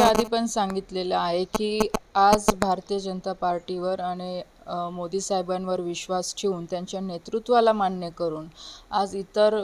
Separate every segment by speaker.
Speaker 1: याच्या आधी पण सांगितलेलं आहे की आज भारतीय जनता पार्टीवर आणि मोदी साहेबांवर विश्वास ठेवून त्यांच्या नेतृत्वाला मान्य करून आज इतर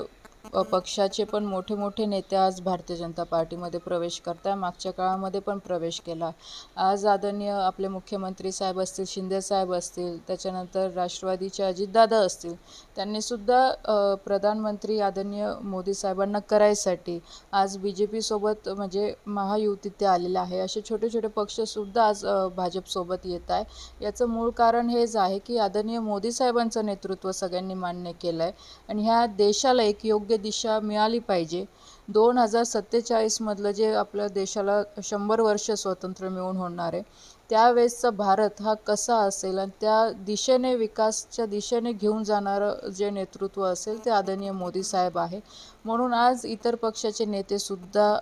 Speaker 1: पक्षाचे पण मोठे मोठे नेते आज भारतीय जनता पार्टीमध्ये प्रवेश करत आहे मागच्या काळामध्ये पण प्रवेश केला. आज आदरणीय आपले मुख्यमंत्री साहेब असतील शिंदे साहेब असतील त्याच्यानंतर राष्ट्रवादीचे अजितदादा असतील त्यांनीसुद्धा प्रधानमंत्री आदरणीय मोदी साहेबांना करायसाठी आज बी जे पीसोबत म्हणजे महायुतीत ते आलेले आहे. असे छोटे छोटे पक्षसुद्धा आज भाजपसोबत येत आहे. याचं मूळ कारण हेच आहे की आदरणीय मोदी साहेबांचं नेतृत्व सगळ्यांनी मान्य केलं आहे आणि ह्या देशाला एक योग्य दिशा मिळाली पाहिजे. दोन हजार सत्तेचाळीसमधलं जे आपल्या देशाला शंभर वर्ष स्वातंत्र्य मिळून होणार आहे त्यावेळेसचा भारत हा कसा असेल आणि त्या दिशेने विकासच्या दिशेने घेऊन जाणारं जे नेतृत्व असेल ते आदरणीय मोदी साहेब आहे. म्हणून आज इतर पक्षाचे नेतेसुद्धा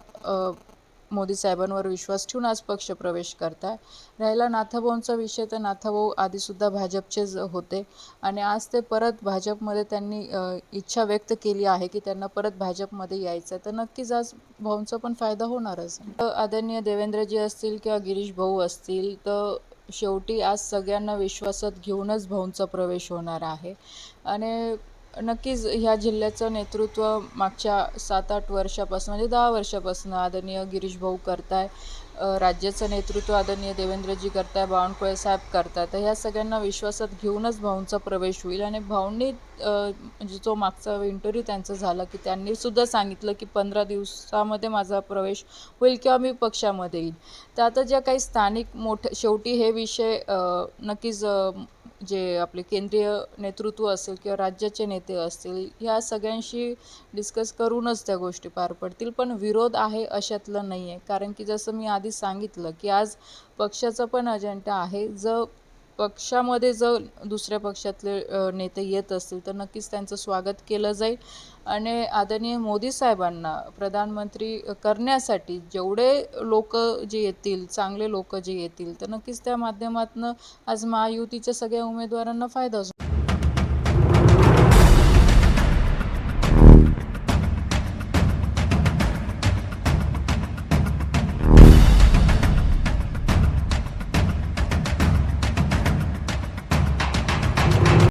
Speaker 1: मोदी साहेबांवर विश्वास ठेवून आज पक्ष प्रवेश करत आहे राहिला नाथाभाऊंचा विषय तर नाथाभाऊ आधीसुद्धा भाजपचेच होते आणि आज ते परत भाजपमध्ये त्यांनी इच्छा व्यक्त केली आहे की त्यांना परत भाजपमध्ये यायचं आहे तर नक्कीच आज भाऊंचा पण फायदा होणारच. तर आदरणीय देवेंद्रजी असतील किंवा गिरीश भाऊ असतील तर शेवटी आज सगळ्यांना विश्वासात घेऊनच भाऊंचा प्रवेश होणार आहे. आणि नक्कीच ह्या जिल्ह्याचं नेतृत्व मागच्या सात आठ वर्षापासून म्हणजे दहा वर्षापासून आदरणीय गिरीश भाऊ करताय राज्याचं नेतृत्व आदरणीय देवेंद्रजी करताय बावनकुळे साहेब करताय. तर ह्या सगळ्यांना विश्वासात घेऊनच भाऊंचा प्रवेश होईल आणि भाऊंनी म्हणजे जो मागचा इंटरव्ह्यू त्यांचा झाला की त्यांनी सुद्धा सांगितलं की पंधरा दिवसामध्ये माझा प्रवेश होईल किंवा मी पक्षामध्ये येईल. तर आता ज्या काही स्थानिक मोठे शेवटी हे विषय नक्कीच जे आपले केंद्रीय नेतृत्व असेल किंवा राज्याचे नेते असतील ह्या सगळ्यांशी डिस्कस करूनच त्या गोष्टी पार पडतील. पण विरोध आहे अशातलं नाही आहे कारण की जसं मी आधी सांगितलं की आज पक्षाचा पण अजेंडा आहे. जर पक्षामध्ये जर दुसऱ्या पक्षातले नेते येत असतील तर नक्कीच त्यांचं स्वागत केलं जाईल. आणि आदरणीय मोदी साहेबांना प्रधानमंत्री करण्यासाठी जेवढे लोक जे येतील चांगले लोक जे येतील तर नक्कीच त्या माध्यमातून आज महायुतीच्या सगळ्या उमेदवारांना फायदा होतो